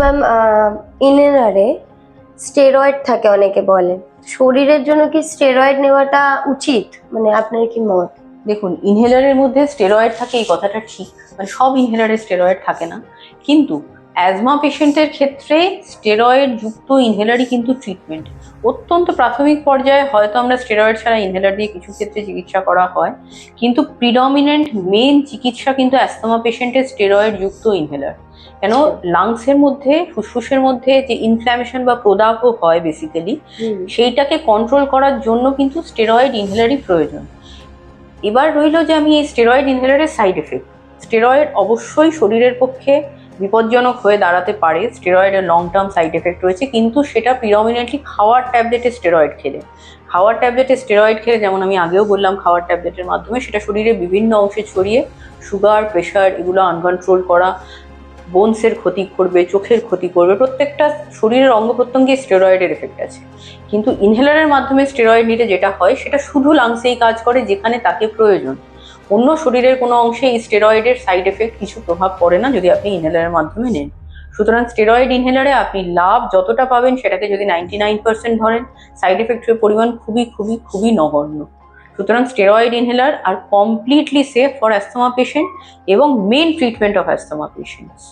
Ma'am ইনহেলারে steroid থাকে অনেকে বলে। শরীরের জন্য কি স্টেরয়েড নেওয়াটা উচিত? মানে আপনার কি মত? দেখুন ইনহেলারের মধ্যে স্টেরয়েড থাকে, এই কথাটা ঠিক। মানে সব ইনহেলারে স্টেরয়েড থাকে না। কিন্তু অ্যাজমা পেশেন্টের ক্ষেত্রে স্টেরয়েড যুক্ত ইনহেলারই কিন্তু ট্রিটমেন্ট অত্যন্ত প্রাথমিক পর্যায়ে হয়তো আমরা স্টেরয়েড ছাড়া ইনহেলার দিয়ে কিছু ক্ষেত্রে চিকিৎসা করা হয় কিন্তু প্রিডমিনেন্ট মেন চিকিৎসা কিন্তু অ্যাস্তমা পেশেন্টের স্টেরয়েড যুক্ত ইনহেলার কেন? লাংসের মধ্যে ফুসফুসের মধ্যে যে ইনফ্ল্যামেশন বা প্রদাহ হয় বেসিক্যালি সেইটাকে কন্ট্রোল করার জন্য কিন্তু স্টেরয়েড ইনহেলারই প্রয়োজন। এবার রইল যে আমি এই স্টেরয়েড ইনহেলারের সাইড এফেক্ট স্টেরয়েড অবশ্যই শরীরের পক্ষে বিপজ্জনক হয়ে দাঁড়াতে পারে স্টেরয়েডের লং টার্ম সাইড এফেক্ট রয়েছে, কিন্তু সেটা প্রিডমিনেন্টলি খাওয়ার ট্যাবলেটে স্টেরয়েড খেলে। খাওয়ার ট্যাবলেটে স্টেরয়েড খেলে, যেমন আমি আগেও বললাম, খাওয়ার ট্যাবলেটের মাধ্যমে সেটা শরীরে বিভিন্ন অংশে ছড়িয়ে সুগার প্রেশার এগুলো আনকন্ট্রোল করা বোনসের ক্ষতি করবে, চোখের ক্ষতি করবে, প্রত্যেকটা শরীরের অঙ্গ প্রত্যঙ্গে স্টেরয়েডের এফেক্ট আছে। কিন্তু ইনহেলারের মাধ্যমে স্টেরয়েড নিলে যেটা হয়, সেটা শুধু লাংসেই কাজ করে, যেখানে তাকে প্রয়োজন। অন্য শরীরের কোনো অংশে এই স্টেরয়েডের সাইড এফেক্ট কিছু প্রভাব পড়ে না যদি আপনি ইনহেলারের মাধ্যমে নেন। সুতরাং স্টেরয়েড ইনহেলারে আপনি লাভ যতটা পাবেন সেটাকে যদি নাইনটি নাইন পার্সেন্ট ধরেন সাইড এফেক্টের পরিমাণ খুবই খুবই খুবই নগণ্য। সুতরাং steroid inhaler R completely safe for asthma patient এবং main treatment of asthma patients